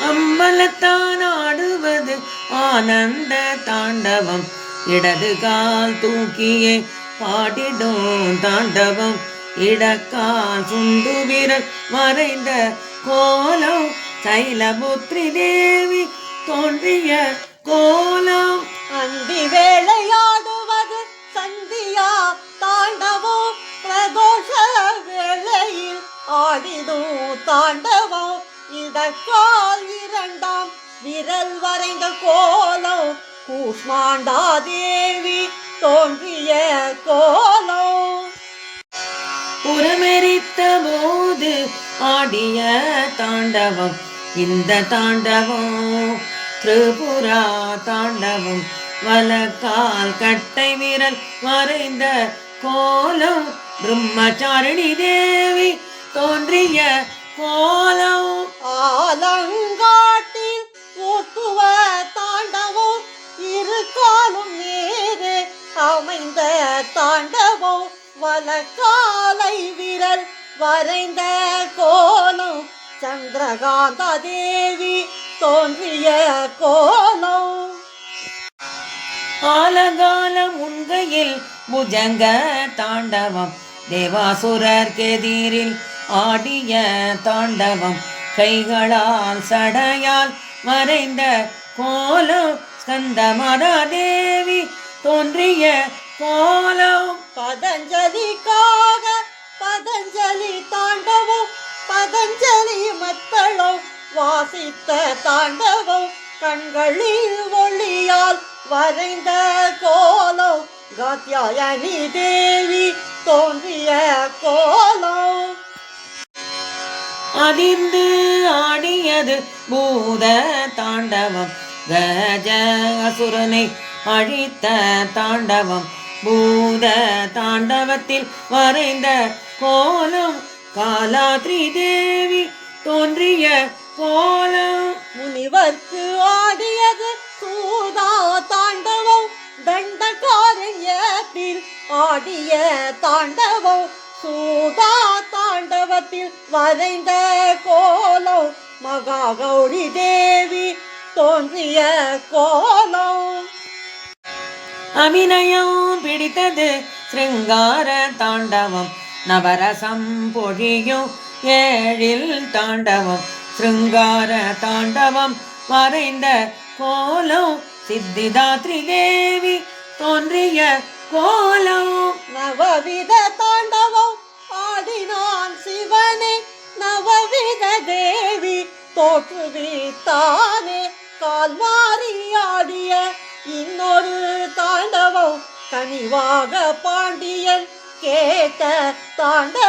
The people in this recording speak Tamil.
அம்பலத்தான் ஆடுவது ஆனந்த தாண்டவம். இடது கால் தூக்கியே பாடிடும் தாண்டவம். இடக்கால் சுண்டு வீரர் மறைந்த கோலம். சைலபுத்ரி தேவி தோன்றிய கோலம். அந்தி வேளையாடுவது சந்தியா தாண்டவோ பிரதோஷ வேளையில் ஆடிடும் தாண்டவம். இடக்கால் இரண்டாம் விரல் வரைந்த கோலம் கூஷ்மாண்டா தேவி தோன்றிய கோலம். புறமெரித்த போது ஆடிய தாண்டவம் இந்த தாண்டவம் திரிபுரா தாண்டவம் வலக்கால் கட்டை விரல் மறைந்த கோலம் பிரம்மச்சாரிணி தேவி தோன்றிய கோலம் ஆலங்காட்டில் ஊத்துவ தாண்டவம் இரு காலும் நேரே அமைந்த தாண்டவம் வலக்காலை விரல் வரைந்த கோலம். சந்திரகாந்தா தேவி தோன்றிய கோலம். ஆலகாலம் உண்கையில் புஜங்க தாண்டவம். தேவாசுரர் கெதிரில் ஆடிய தாண்டவம் கைகளால் சடையால் மறைந்த கோலம் ஸ்கந்தமதா தேவி தோன்றிய கோலம். பதஞ்சலிக்காக பதஞ்சலி தாண்டவம் பதஞ்சலி மத்தளம் வாசித்த தாண்டவம் கண்களில் ஒளியால் வரைந்த கோலம். காத்தியாயனி தேவி தோன்றிய கோலம் அதிர்ந்து ஆடியது பூத தாண்டவம். கஜ அசுரனை அழித்த தாண்டவம். பூத தாண்டவத்தில் வரைந்த கோலம் காலாத்ரி தேவி தோன்றிய கோலம். முனிவர்க்கு ஆடியது சூதா தாண்டவம். தண்டகாரண்யத்தில் ஆடிய தாண்டவம். சூதா தாண்டவத்தில் வரைந்த கோலம் மகா கௌரி தேவி தோன்றிய கோலம். அபிநயம் பிடித்தது சிருங்கார தாண்டவம். நவரசம் பொழியும் ஏழில் தாண்டவம். சிருங்கார தாண்டவம் மறைந்த கோலம் சித்திதாத்ரி தேவி தோன்றிய கோலம். நவவித தாண்டவம் தோற்றுவித்தானே. கால் ஆடிய இன்னொரு தாண்டவம் கனிவாக பாண்டியன் கேட்ட தாண்ட